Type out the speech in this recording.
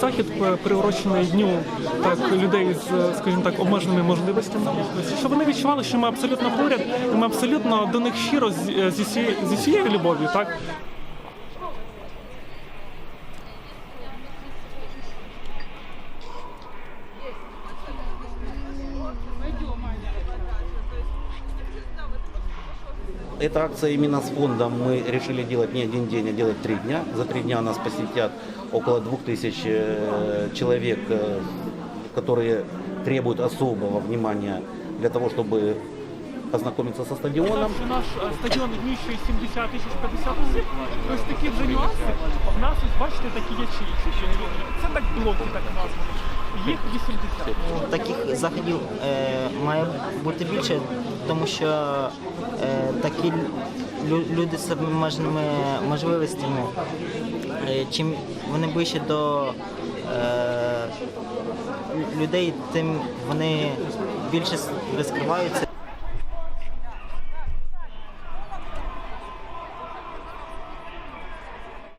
захід е, приурочений дню так людей з, е, скажімо так, обмеженими можливостями. Щоб вони відчували, що ми абсолютно поряд, і ми абсолютно до них щиро е, зі всією, зі всією любов'ю, так. Эта акция именно с фондом мы решили делать не один день, а делать три дня. За три дня нас посетят около 2000 э, человек, э, которые требуют особого внимания для того, чтобы ознакомиться со стадионом. Що наш е, стадіон вміщує 70 тисяч 50 осіб, ось такі вже нюанси. В нас ось бачите такі ячейки. Це так блоки, так названі. Їх 80. Таких заходів е, має бути більше, тому що е, такі лю- люди з обмеженими можливостями, е, чим вони ближче до е, людей, тим вони більше розкриваються.